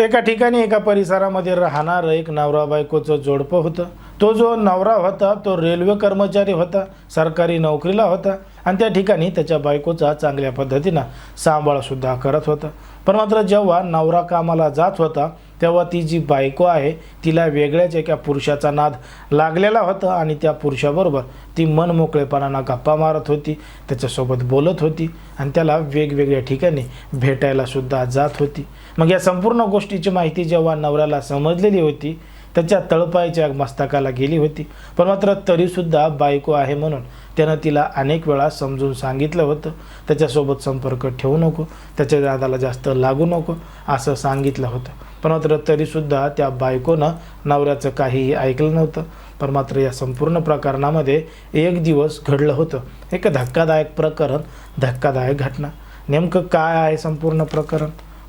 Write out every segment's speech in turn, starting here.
एका ठिकाणी एका परिसरामध्ये राहणारं एक नवरा बायकोचं जोडपं होतं. तो जो नवरा होता तो रेल्वे कर्मचारी होता सरकारी नोकरीला होता आणि त्या ठिकाणी त्याच्या बायकोचा चांगल्या पद्धतीनं सांभाळसुद्धा करत होता. पण मात्र जेव्हा नवरा कामाला जात होता तेव्हा ती जी बायको आहे तिला वेगळ्याच एका पुरुषाचा नाद लागलेला होता आणि त्या पुरुषाबरोबर ती मनमोकळेपणानं गप्पा मारत होती त्याच्यासोबत बोलत होती आणि त्याला वेगवेगळ्या ठिकाणी भेटायलासुद्धा जात होती. मग या संपूर्ण गोष्टीची माहिती जेव्हा नवऱ्याला समजलेली होती त्याच्या तळपायच्या मस्तकाला गेली होती. पण मात्र तरीसुद्धा बायको आहे म्हणून त्यानं तिला अनेक वेळा समजून सांगितलं होतं. त्याच्यासोबत संपर्क ठेवू नको. त्याच्या दादाला जास्त लागू नको असं सांगितलं होतं. पण मात्र तरीसुद्धा त्या बायकोनं नवऱ्याचं काहीही ऐकलं नव्हतं. पण मात्र या संपूर्ण प्रकरणामध्ये एक दिवस घडलं होतं. एक धक्कादायक प्रकरण धक्कादायक घटना. नेमकं काय आहे संपूर्ण प्रकरण?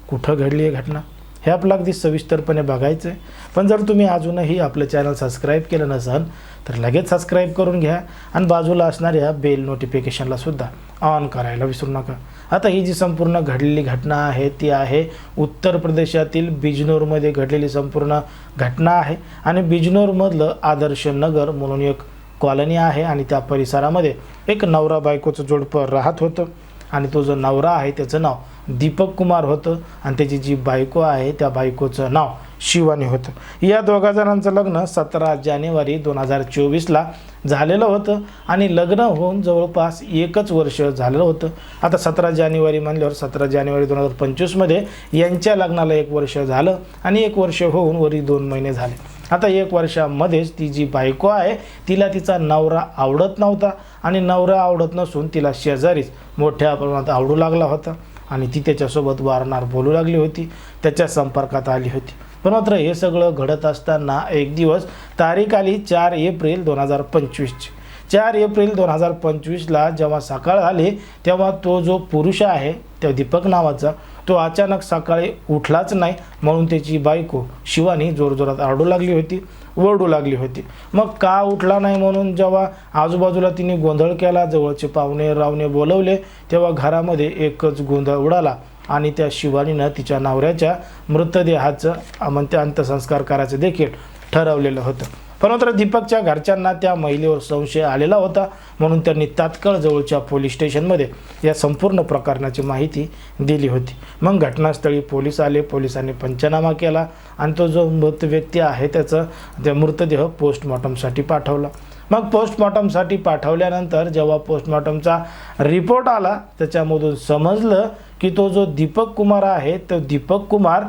कुठं घडली आहे घटना? हे आपलं अगदी सविस्तरपणे बघायचं आहे पण जर तुम्ही अजूनही आपलं चॅनल सबस्क्राईब केलं नसाल तर लगेच सबस्क्राईब करून घ्या आणि बाजूला असणाऱ्या बेल नोटिफिकेशनला सुद्धा ऑन करायला विसरू नका. आता ही जी संपूर्ण घडलेली घटना आहे ती आहे उत्तर प्रदेशातील बिजनोरमध्ये घडलेली संपूर्ण घटना आहे. आणि बिजनोरमधलं आदर्श नगर म्हणून एक कॉलनी आहे आणि त्या परिसरामध्ये एक नवरा बायकोचं जोडपं राहत होतं. आणि तो जो नवरा आहे त्याचं नाव दीपक कुमार होतं आणि त्याची जी बायको आहे त्या बायकोचं नाव शिवानी होतं. या दोघा जणांचं लग्न सतरा जानेवारी दोन हजार चोवीसला झालेलं होतं आणि लग्न होऊन जवळपास एकच वर्ष झालेलं होतं. आता सतरा जानेवारी म्हणल्यावर सतरा जानेवारी दोन हजार पंचवीसमध्ये यांच्या लग्नाला एक वर्ष झालं आणि एक वर्ष होऊन वरी दोन महिने झाले. आता एक वर्षामध्येच ती जी बायको आहे तिला तिचा नवरा आवडत नव्हता आणि नवरा आवडत नसून तिला शेजारीच मोठ्या प्रमाणात आवडू लागला होता. आणि ती त्याच्यासोबत वारंवार बोलू लागली होती. त्याच्या संपर्कात आली होती. पण मात्र हे सगळं घडत असताना एक दिवस तारीख आली चार एप्रिल दोन हजार पंचवीसची. चार एप्रिल दोन हजार पंचवीसला जेव्हा सकाळ आली तेव्हा तो जो पुरुष आहे त्या दीपक नावाचा तो अचानक सकाळी उठलाच नाही म्हणून त्याची बायको शिवानी जोरजोरात आरडू लागली होती ओरडू लागली होती. मग का उठला नाही म्हणून जेव्हा आजूबाजूला तिने गोंधळ केला जवळचे पाहुणे रावणे बोलवले तेव्हा घरामध्ये एकच गोंधळ उडाला आणि त्या शिवानीनं तिच्या नवऱ्याच्या मृतदेहाचं म्हणते अंत्यसंस्कार करायचं देखील ठरवलेलं होतं. मात्र दीपकच्या घरच्यांना त्या महिलेवर संशय आलेला होता. म्हणून त्यांनी तात्काळ जवळच्या पोलीस स्टेशनमध्ये या संपूर्ण प्रकरणाची माहिती दिली होती. मग घटनास्थळी पोलीस आले. पोलिसांनी पंचनामा केला आणि तो जो मृत व्यक्ती आहे त्याचं त्या मृतदेह पोस्टमॉर्टमसाठी पाठवला. मग पोस्टमॉर्टमसाठी पाठवल्यानंतर जेव्हा पोस्टमॉर्टमचा रिपोर्ट आला त्याच्यामधून समजलं की तो जो दीपक कुमार आहे तो दीपक कुमार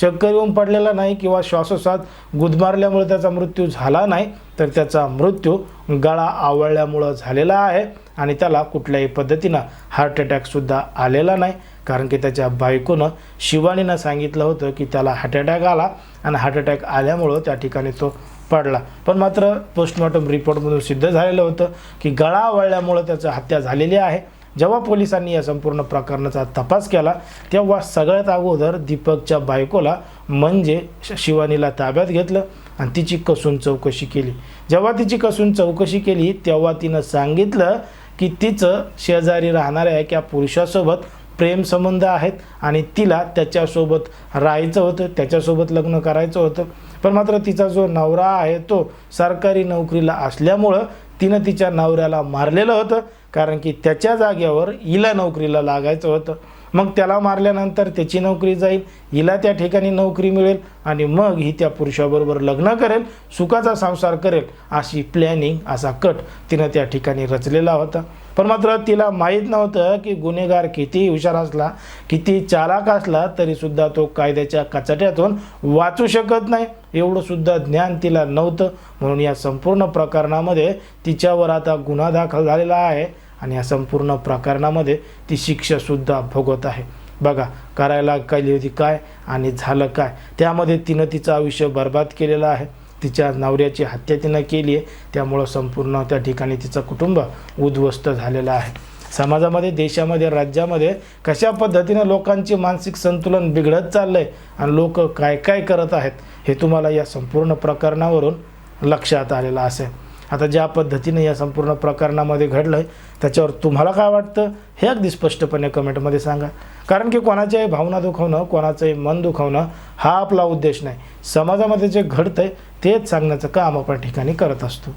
चक्कर येऊन पडलेला नाही किंवा श्वासोश्वास गुदमारल्यामुळे त्याचा मृत्यू झाला नाही तर त्याचा मृत्यू गळा आवळल्यामुळं झालेला आहे आणि त्याला कुठल्याही पद्धतीनं हार्ट अटॅकसुद्धा आलेला नाही. कारण की त्याच्या बायकोनं शिवानीनं सांगितलं होतं की त्याला हार्ट अटॅक आला आणि हार्ट अटॅक आल्यामुळं त्या ठिकाणी तो पडला. पण मात्र पोस्टमॉर्टम रिपोर्टमधून सिद्ध झालेलं होतं की गळा वळल्यामुळं त्याचं हत्या झालेली आहे. जेव्हा पोलिसांनी या संपूर्ण प्रकरणाचा तपास केला तेव्हा सगळ्यात अगोदर दीपकच्या बायकोला म्हणजे श- शिवानीला ताब्यात घेतलं आणि तिची कसून चौकशी केली. जेव्हा तिची कसून चौकशी केली तेव्हा तिनं सांगितलं की तिचं शेजारी राहणाऱ्या एका पुरुषासोबत प्रेमसंबंध आहेत आणि तिला त्याच्यासोबत राहायचं होतं त्याच्यासोबत लग्न करायचं होतं. पण मात्र तिचा जो नवरा आहे तो सरकारी नोकरीला असल्यामुळं तिनं तिच्या नवऱ्याला मारलेलं होतं कारण की त्याच्या जागेवर हिला नोकरीला लागायचं होतं. मग त्याला मारल्यानंतर त्याची नोकरी जाईल हिला त्या ठिकाणी नोकरी मिळेल आणि मग ही त्या पुरुषाबरोबर लग्न करेल सुखाचा संसार करेल अशी प्लॅनिंग असा कट तिनं त्या ठिकाणी रचलेला होता. पण मात्र तिला माहीत नव्हतं की गुन्हेगार किती हुशार असला किती चालाक असला तरीसुद्धा तो कायद्याच्या कचाट्यातून वाचू शकत नाही. एवढंसुद्धा ज्ञान तिला नव्हतं. म्हणून या संपूर्ण प्रकरणामध्ये तिच्यावर आता गुन्हा दाखल झालेला आहे. आणि या संपूर्ण प्रकरणामध्ये ती शिक्षासुद्धा भोगत आहे. बघा करायला केली होती काय आणि झालं काय? त्यामध्ये तिनं तिचं आयुष्य बर्बाद केलेलं आहे. तिच्या नवऱ्याची हत्या तिनं केली आहे. त्यामुळं संपूर्ण त्या ठिकाणी तिचं कुटुंब उद्ध्वस्त झालेलं आहे. समाजामध्ये देशामध्ये राज्यामध्ये कशा पद्धतीनं लोकांचे मानसिक संतुलन बिघडत चाललं आहे आणि लोक काय काय करत आहेत हे तुम्हाला या संपूर्ण प्रकरणावरून लक्षात आलेलं असेल. आता ज्या पद्धतीने या संपूर्ण प्रकरणामध्ये घडलं आहे त्याच्यावर तुम्हाला काय वाटतं? हे अगदी स्पष्टपणे कमेंटमध्ये सांगा. कारण की कोणाच्याही भावना दुखवणं कोणाचंही मन दुखवणं हा आपला उद्देश नाही. समाजामध्ये जे घडतं आहे तेच सांगण्याचं काम आपण ठिकाणी करत असतो.